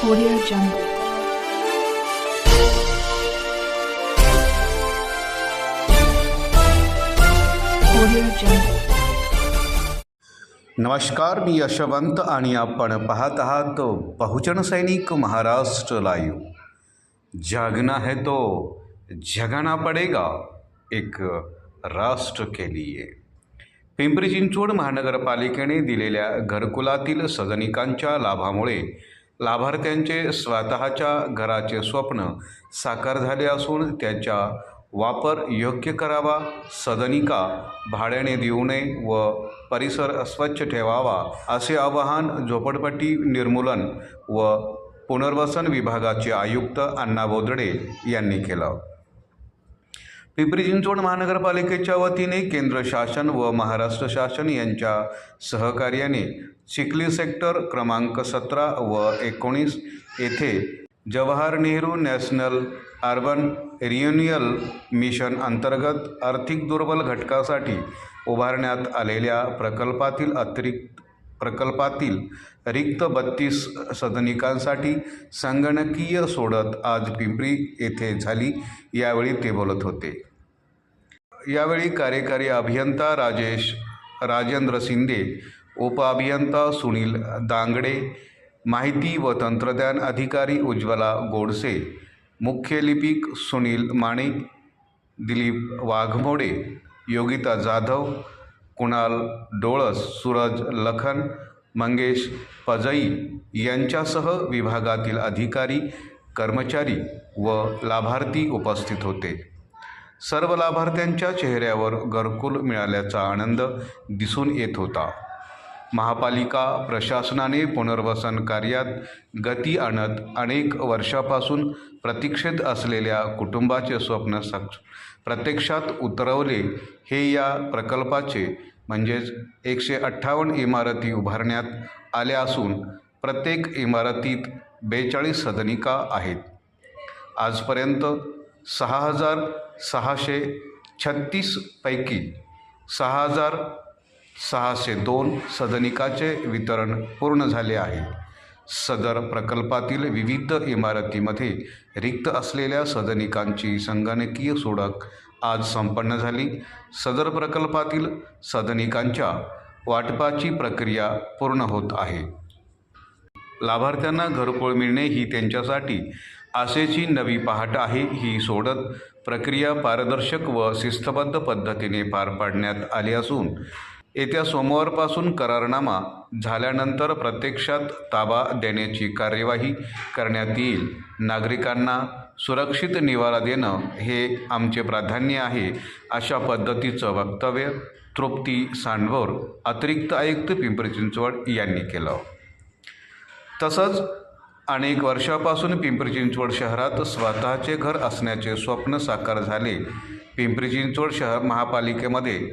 Audio Jungle. Audio Jungle. नमस्कार मी यशवंत आणि आपण पाहत आहात बहुजन सैनिक महाराष्ट्र लाईव्ह जागना है तो जगाना पडेगा एक राष्ट्र के लिए पिंपरी चिंचवड महानगरपालिकेने दिलेल्या घरकुलातील सदनिकांच्या लाभामुळे लाभार्थ्यांचे स्वतःच्या घराचे स्वप्न साकार झाले असून त्याच्या वापर योग्य करावा सदनिका भाड्याने देऊ नये व परिसर स्वच्छ ठेवावा असे आवाहन झोपडपट्टी निर्मूलन व पुनर्वसन विभागाचे आयुक्त अण्णा बोदडे यांनी केलं. पिंपरी चिंचवड महानगरपालिकेच्या वतीने केंद्र शासन व महाराष्ट्र शासन यांच्या सहकार्याने चिखली सेक्टर क्रमांक सतरा व एकोणीस येथे Jawahar Nehru National Urban Renewal Mission अंतर्गत आर्थिक दुर्बल घटकासाठी उभारण्यात आलेल्या प्रकल्पातील अतिरिक्त प्रकल्पातील रिक्त बत्तीस सदनिकांसाठी संगणकीय सोडत आज पिंपरी येथे झाली यावेळी ते बोलत होते. यावेळी कार्यकारी अभियंता राजेश राजेंद्र शिंदे उपअभियंता सुनील दांगडे माहिती व तंत्रज्ञान अधिकारी उज्ज्वला गोडसे मुख्य लिपिक सुनील माणे दिलीप वाघमोडे योगिता जाधव कुणाल डोळस सूरज लखन मंगेश पजई यांच्यासह विभागातील अधिकारी कर्मचारी व लाभार्थी उपस्थित होते. सर्व लाभार्थ्यांच्या चेहऱ्यावर घरकुल मिळाल्याचा आनंद दिसून येत होता. महापालिका प्रशासनाने पुनर्वसन कार्यात गती आणत अनेक वर्षापासून प्रतीक्षेत असलेल्या कुटुंबाचे स्वप्न सक्ष प्रत्यक्षात उतरवले. हे या प्रकल्पाचे म्हणजेच एकशे अठ्ठावन्न इमारती उभारण्यात आल्या असून प्रत्येक इमारतीत बेचाळीस सदनिका आहेत. आजपर्यंत सहा हजार सहाशे छत्तीसपैकी सहा हजार सहाशे दोन सदनिकाचे वितरण पूर्ण झाले आहे. सदर प्रकल्पातील विविध इमारतीमध्ये रिक्त असलेल्या सदनिकांची संगणकीय सोडक आज संपन्न झाली. सदर प्रकल्पातील सदनिकांच्या वाटपाची प्रक्रिया पूर्ण होत आहे. लाभार्थ्यांना घरकुळ मिळणे ही त्यांच्यासाठी आशेची नवी पहाट आहे ही सोडत प्रक्रिया पारदर्शक व शिस्तबद्ध पद्धतीने पार पाडण्यात आली असून येत्या सोमवारपासून करारनामा झाल्यानंतर प्रत्यक्षात ताबा देण्याची कार्यवाही करण्यात येईल. नागरिकांना सुरक्षित निवारा देणं हे आमचे प्राधान्य आहे अशा पद्धतीचं वक्तव्य तृप्ती सांडभोर अतिरिक्त आयुक्त पिंपरी चिंचवड यांनी केलं. तसंच अनेक वर्षापासून पिंपरी चिंचवड शहरात स्वतःचे घर असण्याचे स्वप्न साकार झाले. पिंपरी चिंचवड शहर महापालिकेमध्ये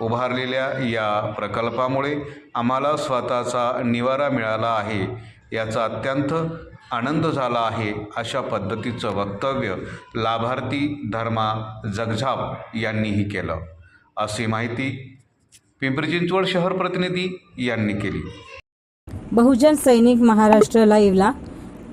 उभारलेल्या या प्रकल्पामुळे आम्हाला स्वतःचा निवारा मिळाला आहे. याचा अत्यंत आनंद झाला आहे अशा पद्धतीचं वक्तव्य लाभार्थी धर्मा जगझाप यांनीही केलं. अशी माहिती पिंपरी चिंचवड शहर प्रतिनिधी यांनी केली. बहुजन सैनिक महाराष्ट्र लाईव्हला.